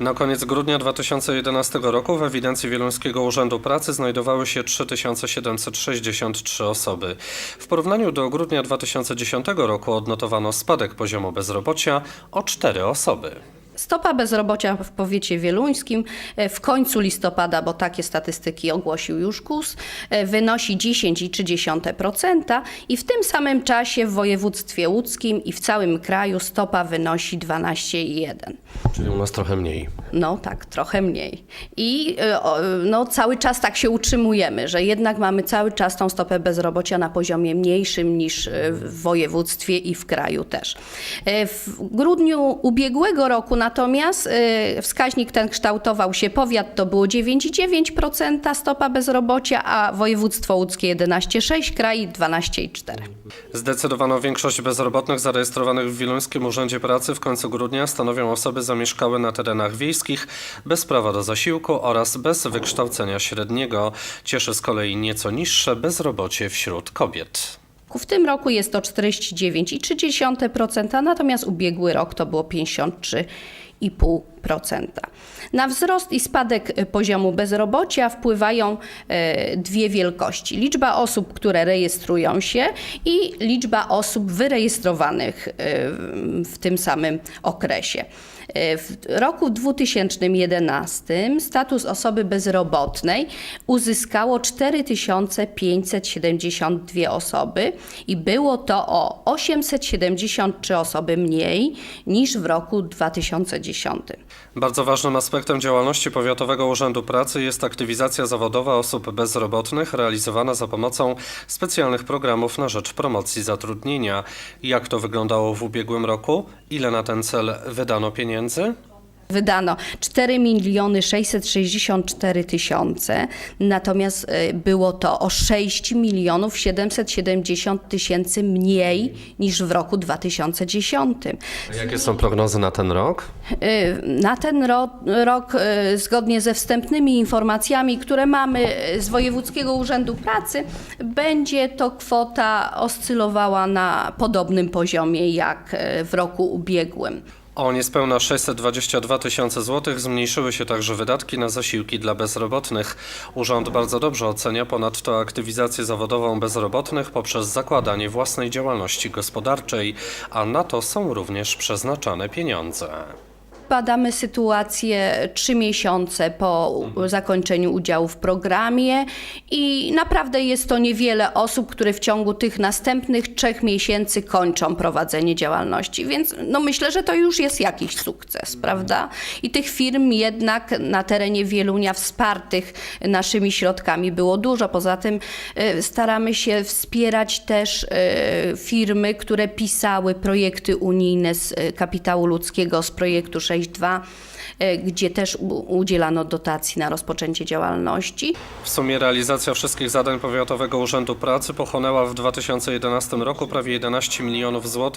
Na koniec grudnia 2011 roku w ewidencji Wieluńskiego Urzędu Pracy znajdowały się 3763 osoby. W porównaniu do grudnia 2010 roku odnotowano spadek poziomu bezrobocia o 4 osoby. Stopa bezrobocia w powiecie wieluńskim e, w końcu listopada, bo takie statystyki ogłosił już KUS, e, wynosi 10,3% i w tym samym czasie w województwie łódzkim i w całym kraju stopa wynosi 12,1%. Czyli u nas trochę mniej. No tak, trochę mniej. I e, no, cały czas tak się utrzymujemy, że jednak mamy cały czas tą stopę bezrobocia na poziomie mniejszym niż e, w województwie i w kraju też. E, W grudniu ubiegłego roku natomiast wskaźnik ten kształtował się, powiat to było 9,9% stopa bezrobocia, a województwo łódzkie 11,6%, kraj 12,4%. Zdecydowaną większość bezrobotnych zarejestrowanych w Wieluńskim Urzędzie Pracy w końcu grudnia stanowią osoby zamieszkałe na terenach wiejskich bez prawa do zasiłku oraz bez wykształcenia średniego. Cieszy z kolei nieco niższe bezrobocie wśród kobiet. W tym roku jest to 49,3%, natomiast ubiegły rok to było 53,5%. Na wzrost i spadek e, poziomu bezrobocia wpływają e, dwie wielkości. Liczba osób, które rejestrują się i liczba osób wyrejestrowanych e, w tym samym okresie. W roku 2011 status osoby bezrobotnej uzyskało 4572 osoby i było to o 873 osoby mniej niż w roku 2010. Bardzo ważnym aspektem działalności Powiatowego Urzędu Pracy jest aktywizacja zawodowa osób bezrobotnych realizowana za pomocą specjalnych programów na rzecz promocji zatrudnienia. Jak to wyglądało w ubiegłym roku? Ile na ten cel wydano pieniędzy? Wydano 4 miliony 664 tysiące, natomiast e, było to o 6 milionów 770 tysięcy mniej niż w roku 2010. A jakie są prognozy na ten rok? Y, Na ten ro rok, y, zgodnie ze wstępnymi informacjami, które mamy y, z Wojewódzkiego Urzędu Pracy, będzie to kwota oscylowała na podobnym poziomie jak y, w roku ubiegłym. O niespełna 622 tysiące złotych zmniejszyły się także wydatki na zasiłki dla bezrobotnych. Urząd bardzo dobrze ocenia ponadto aktywizację zawodową bezrobotnych poprzez zakładanie własnej działalności gospodarczej, a na to są również przeznaczane pieniądze. Badamy sytuację trzy miesiące po zakończeniu udziału w programie i naprawdę jest to niewiele osób, które w ciągu tych następnych trzech miesięcy kończą prowadzenie działalności. Więc no myślę, że to już jest jakiś sukces, prawda? I tych firm jednak na terenie Wielunia wspartych naszymi środkami było dużo. Poza tym e, staramy się wspierać też e, firmy, które pisały projekty unijne z e, kapitału ludzkiego, z projektu 6.2, e, gdzie też udzielano dotacji na rozpoczęcie działalności. W sumie realizacja wszystkich zadań Powiatowego Urzędu Pracy pochłonęła w 2011 roku prawie 11 milionów złotych,